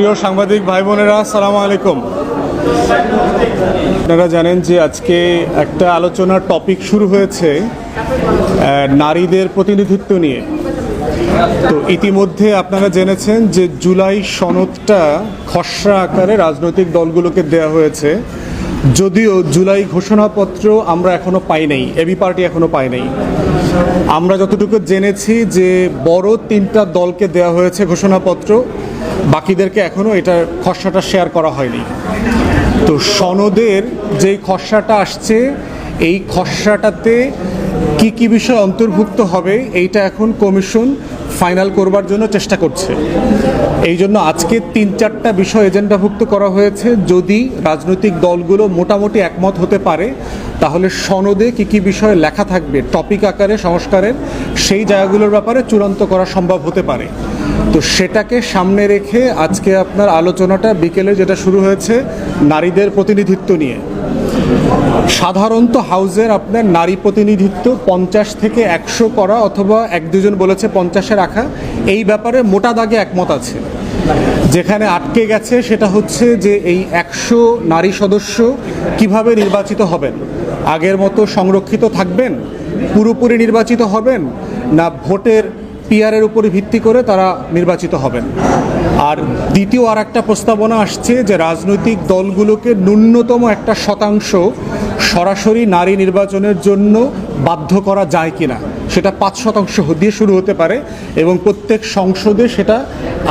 প্রিয় সাংবাদিক ভাই বোনেরা সালাম আলাইকুম। আপনারা জানেন যে আজকে একটা আলোচনার টপিক শুরু হয়েছে নারীদের প্রতিনিধিত্ব নিয়ে। তো ইতিমধ্যে আপনারা জেনেছেন যে জুলাই সনদটা খসড়া আকারে রাজনৈতিক দলগুলোকে দেওয়া হয়েছে। যদিও জুলাই ঘোষণাপত্র আমরা এখনও পাই নাই, এবি পার্টি এখনও পাই নাই। আমরা যতটুকু জেনেছি যে বড় তিনটা দলকে দেওয়া হয়েছে ঘোষণাপত্র। বাকিদেরকে এখনও এটার খসড়াটা শেয়ার করা হয়নি। তো সনদের যেই খসড়াটা আসছে, এই খসড়াটাতে কি কি বিষয় অন্তর্ভুক্ত হবে, এইটা এখন কমিশন ফাইনাল করবার জন্য চেষ্টা করছে। এই জন্য আজকে তিন চারটা বিষয় এজেন্ডাভুক্ত করা হয়েছে। যদি রাজনৈতিক দলগুলো মোটামুটি একমত হতে পারে, তাহলে সনদে কি কি বিষয় লেখা থাকবে টপিক আকারে, সংস্কারের, সেই জায়গাগুলোর ব্যাপারে চূড়ান্ত করা সম্ভব হতে পারে। তো সেটাকে সামনে রেখে আজকে আপনার আলোচনাটা বিকেলে যেটা শুরু হয়েছে নারীদের প্রতিনিধিত্ব নিয়ে। সাধারণত হাউজের আপনার নারী প্রতিনিধিত্ব পঞ্চাশ থেকে একশো করা অথবা এক দুজন বলেছে পঞ্চাশে রাখা, এই ব্যাপারে মোটা দাগে একমত আছে। যেখানে আটকে গেছে সেটা হচ্ছে যে এই একশো নারী সদস্য কীভাবে নির্বাচিত হবেন? আগের মতো সংরক্ষিত থাকবেন? পুরোপুরি নির্বাচিত হবেন? না ভোটের পিয়ারের উপরে ভিত্তি করে তারা নির্বাচিত হবেন। আর দ্বিতীয় আর একটা প্রস্তাবনা আসছে যে রাজনৈতিক দলগুলোকে ন্যূনতম একটা শতাংশ সরাসরি নারী নির্বাচনের জন্য বাধ্য করা যায় কিনা, সেটা পাঁচ শতাংশ দিয়ে শুরু হতে পারে এবং প্রত্যেক সংসদে সেটা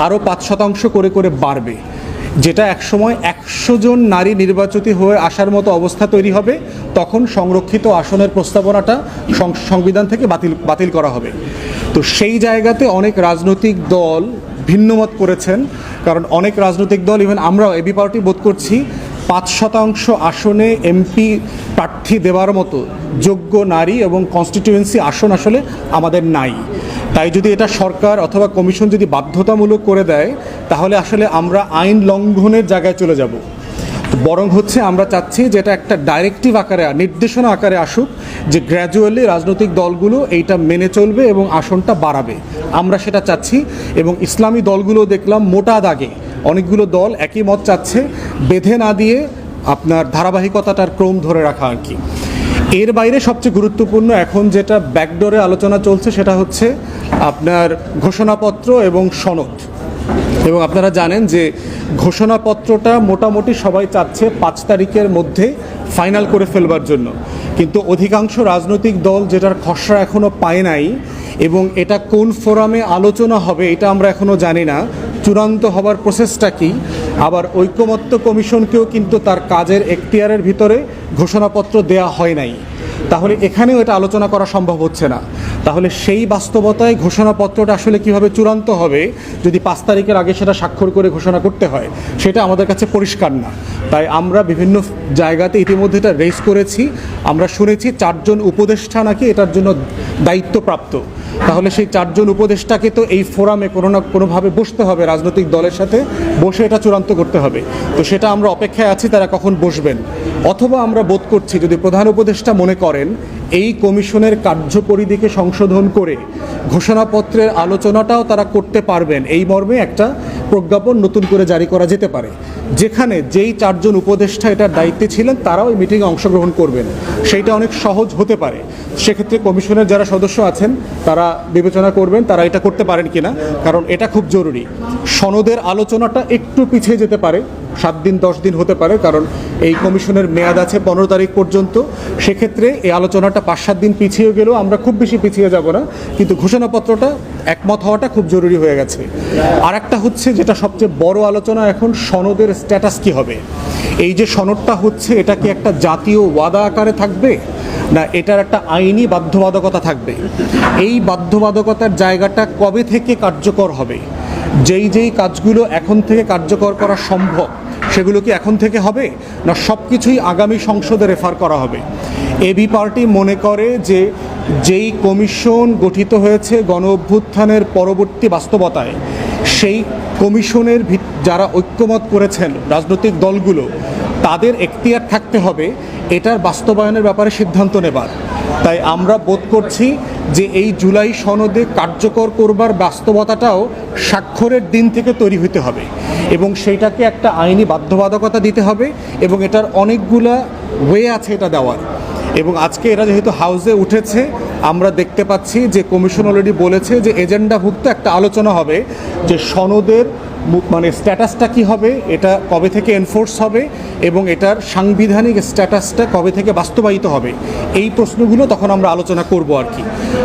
আরও পাঁচ শতাংশ করে করে বাড়বে, যেটা একসময় একশো জন নারী নির্বাচিত হয়ে আসার মতো অবস্থা তৈরি হবে, তখন সংরক্ষিত আসনের প্রস্তাবনাটা সংবিধান থেকে বাতিল বাতিল করা হবে। তো সেই জায়গাতে অনেক রাজনৈতিক দল ভিন্নমত করেছেন, কারণ অনেক রাজনৈতিক দল ইভেন আমরাও এবি পার্টি বোধ করছি, পাঁচ শতাংশ আসনে এমপি প্রার্থী দেওয়ার মতো যোগ্য নারী এবং কনস্টিটিউয়েন্সি আসন আসলে আমাদের নাই। তাই যদি এটা সরকার অথবা কমিশন যদি বাধ্যতামূলক করে দেয়, তাহলে আসলে আমরা আইন লঙ্ঘনের জায়গায় চলে যাব। বরং হচ্ছে আমরা চাচ্ছি যেটা একটা ডাইরেক্টিভ আকারে, নির্দেশনা আকারে আসুক যে গ্র্যাজুয়ালি রাজনৈতিক দলগুলো এইটা মেনে চলবে এবং আসনটা বাড়াবে। আমরা সেটা চাচ্ছি এবং ইসলামী দলগুলো দেখলাম মোটা দাগে অনেকগুলো দল একই মত চাচ্ছে, বেঁধে না দিয়ে আপনার ধারাবাহিকতাটার ক্রম ধরে রাখা আর কি। এর বাইরে সবচেয়ে গুরুত্বপূর্ণ এখন যেটা ব্যাকডোরে আলোচনা চলছে সেটা হচ্ছে আপনার ঘোষণাপত্র এবং সনদ। এবং আপনারা জানেন যে ঘোষণাপত্রটা মোটামুটি সবাই চাচ্ছে পাঁচ তারিখের মধ্যে ফাইনাল করে ফেলবার জন্য। কিন্তু অধিকাংশ রাজনৈতিক দল যেটার খসড়া এখনও পায় নাই এবং এটা কোন ফোরামে আলোচনা হবে এটা আমরা এখনও জানি না। চূড়ান্ত হবার প্রসেসটা কি? আবার ঐক্যমত্য কমিশনকেও কিন্তু তার কাজের এখতিয়ারের ভিতরে ঘোষণাপত্র দেয়া হয় নাই। তাহলে এখানেও এটা আলোচনা করা সম্ভব হচ্ছে না। তাহলে সেই বাস্তবতায় ঘোষণাপত্রটা আসলে কীভাবে চূড়ান্ত হবে, যদি পাঁচ তারিখের আগে সেটা স্বাক্ষর করে ঘোষণা করতে হয়, সেটা আমাদের কাছে পরিষ্কার না। তাই আমরা বিভিন্ন জায়গাতে ইতিমধ্যে এটা রেস করেছি। আমরা শুনেছি চারজন উপদেষ্টা নাকি এটার জন্য দায়িত্বপ্রাপ্ত। তাহলে সেই চারজন উপদেষ্টাকে তো এই ফোরামে কোনো না কোনোভাবে বসতে হবে রাজনৈতিক দলের সাথে, বসে এটা চূড়ান্ত করতে হবে। তো সেটা আমরা অপেক্ষায় আছি তারা কখন বসবেন। অথবা আমরা বোধ করছি যদি প্রধান উপদেষ্টা মনে করেন, এই কমিশনের কার্যপরিধিকে সংশোধন করে ঘোষণাপত্রের আলোচনাটাও তারা করতে পারবেন। এই মর্মে একটা প্রজ্ঞাপন নতুন করে জারি করা যেতে পারে। যেখানে যেই চারজন উপদেষ্টা এটার দায়িত্বে ছিলেন, তারাও এই মিটিংয়ে অংশগ্রহণ করবেন। সেইটা অনেক সহজ হতে পারে। সেক্ষেত্রে কমিশনের যারা সদস্য আছেন, তারা বিবেচনা করবেন তারা এটা করতে পারেন কিনা, কারণ এটা খুব জরুরি। সনদের আলোচনাটা একটু পিছিয়ে যেতে পারে। সাত দিন, দশ দিন হতে পারে, কারণ এই কমিশনের মেয়াদ আছে পনেরো তারিখ পর্যন্ত। সেক্ষেত্রে এই আলোচনাটা পাঁচ, সাত দিন পিছিয়ে গেলেও আমরা খুব বেশি পিছিয়ে যাব না, কিন্তু ঘোষণাপত্রটা একমত হওয়াটা খুব জরুরি হয়ে গেছে। আর একটা হচ্ছে যেটা সবচেয়ে বড় আলোচনা এখন, সনদের স্ট্যাটাস কি হবে? এই যে সনদটা হচ্ছে, এটা কি একটা জাতীয় ওয়াদা আকারে থাকবে? না, এটার একটা আইনি বাধ্যবাধকতা থাকবে? এই বাধ্যবাধকতার জায়গাটা কবে থেকে কার্যকর হবে? যেই যেই কাজগুলো এখন থেকে কার্যকর করা সম্ভব সেগুলো কি এখন থেকে হবে? না সব কিছুই আগামী সংসদে রেফার করা হবে? এবি পার্টি মনে করে যে যেই কমিশন গঠিত হয়েছে গণ অভ্যুত্থানের পরবর্তী বাস্তবতায়, সেই কমিশনের ভিত- যারা ঐক্যমত করেছেন রাজনৈতিক দলগুলো, তাদের এখতিয়ার থাকতে হবে এটার বাস্তবায়নের ব্যাপারে সিদ্ধান্ত নেবার। তাই আমরা বোধ করছি যে এই জুলাই সনদে কার্যকর করবার বাস্তবতাটাও স্বাক্ষরের দিন থেকে তৈরি হতে হবে এবং সেইটাকে একটা আইনি বাধ্যবাধকতা দিতে হবে এবং এটার অনেকগুলা ওয়ে আছে এটা দেওয়ার। এবং আজকে এরা যেহেতু হাউসে উঠেছে আমরা দেখতে পাচ্ছি যে কমিশন অলরেডি বলেছে যে এজেন্ডাভুক্ত একটা আলোচনা হবে যে সনদের মানে স্ট্যাটাসটা কি হবে এটা কবে থেকে এনফোর্স হবে এবং এটার সাংবিধানিক স্ট্যাটাসটা কবে থেকে বাস্তবায়িত হবে এই প্রশ্নগুলো তখন আমরা আলোচনা করব আর কি।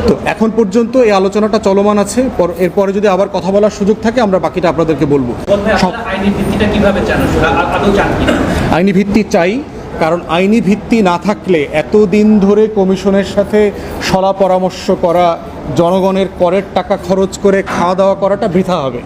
তো এখন পর্যন্ত এই আলোচনাটা চলমান আছে পর- এরপরে যদি আবার কথা বলার সুযোগ থাকে আমরা বাকিটা আপনাদেরকে বলব। আইনি ভিত্তিটা কীভাবে আইনি ভিত্তি চাই কারণ আইনি ভিত্তি না থাকলে এতদিন ধরে কমিশনের সাথে সলা পরামর্শ করা, জনগণের করের টাকা খরচ করে খাওয়া দাওয়া করাটা বৃথা হবে।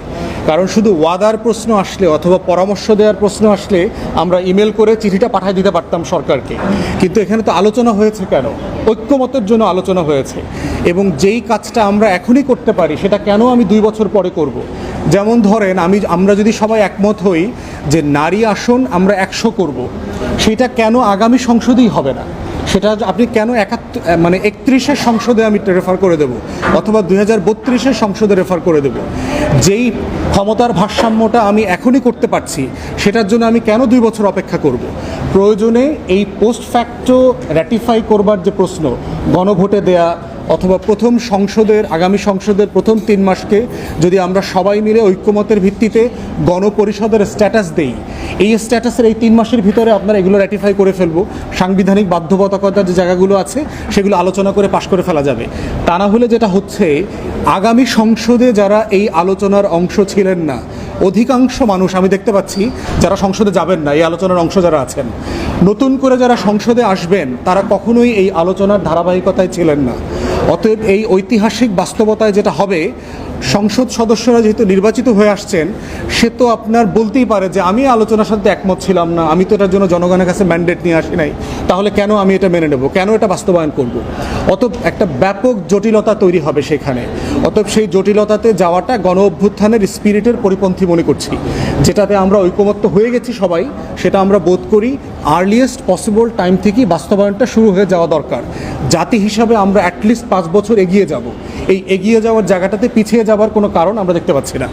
কারণ শুধু ওয়াদার প্রশ্ন আসলে অথবা পরামর্শ দেওয়ার প্রশ্ন আসলে আমরা ইমেল করে চিঠিটা পাঠিয়ে দিতে পারতাম সরকারকে। কিন্তু এখানে তো আলোচনা হয়েছে কেন? ঐক্যমতের জন্য আলোচনা হয়েছে। এবং যেই কাজটা আমরা এখনই করতে পারি, সেটা কেন আমি দুই বছর পরে করব। যেমন ধরেন, আমি, আমরা যদি সবাই একমত হই যে নারী আসন আমরা একশো করব। সেটা কেন আগামী সংসদেই হবে না সেটা আপনি কেন একাত্তর মানে একত্রিশের সংসদে আমি রেফার করে দেব, অথবা দুই হাজার বত্রিশের সংসদে রেফার করে দেব যেই ক্ষমতার ভারসাম্যটা আমি এখনই করতে পারছি, সেটার জন্য আমি কেন দুই বছর অপেক্ষা করব প্রয়োজনে এই পোস্ট ফ্যাক্টো র্যাটিফাই করবার যে প্রশ্ন, গণভোটে দেয়া অথবা প্রথম সংসদের, আগামী সংসদের প্রথম তিন মাসকে যদি আমরা সবাই মিলে ঐক্যমতের ভিত্তিতে গণপরিষদের স্ট্যাটাস দেই, এই স্ট্যাটাসের এই তিন মাসের ভিতরে আপনারা এগুলো র্যাটিফাই করে ফেলব। সাংবিধানিক বাধ্যবাধকতার যে জায়গাগুলো আছে, সেগুলো আলোচনা করে পাশ করে ফেলা যাবে। তা না হলে যেটা হচ্ছে, আগামী সংসদে যারা এই আলোচনার অংশ ছিলেন না, অধিকাংশ মানুষ, আমি দেখতে পাচ্ছি, যারা সংসদে যাবেন না, এই আলোচনার অংশ যারা আছেন, নতুন করে যারা সংসদে আসবেন, তারা কখনোই এই আলোচনার ধারাবাহিকতায় ছিলেন না। অতএব এই ঐতিহাসিক বাস্তবতায় যেটা হবে, সংসদ সদস্যরা যেহেতু নির্বাচিত হয়ে আসছেন, সে তো আপনার বলতেই পারে যে আমি আলোচনার সাথে একমত ছিলাম না, আমি তো এটার জন্য জনগণের কাছে ম্যান্ডেট নিয়ে আসি নাই, তাহলে কেন আমি এটা মেনে নেব? কেন এটা বাস্তবায়ন করব? অত একটা ব্যাপক জটিলতা তৈরি হবে সেখানে। অতএব সেই জটিলতাতে যাওয়াটা গণ অভ্যুত্থানের স্পিরিটের পরিপন্থী মনে করছি। যেটাতে আমরা ঐকমত্য হয়ে গেছি সবাই, সেটা আমরা বোধ করি আর্লিয়েস্ট পসিবল টাইম থেকেই বাস্তবায়নটা শুরু হয়ে যাওয়া দরকার। জাতি হিসাবে আমরা অ্যাটলিস্ট পাঁচ বছর এগিয়ে যাব। এই এগিয়ে যাওয়ার জায়গাটাতে পিছিয়ে যাওয়ার কোনো কারণ আমরা দেখতে পাচ্ছি না।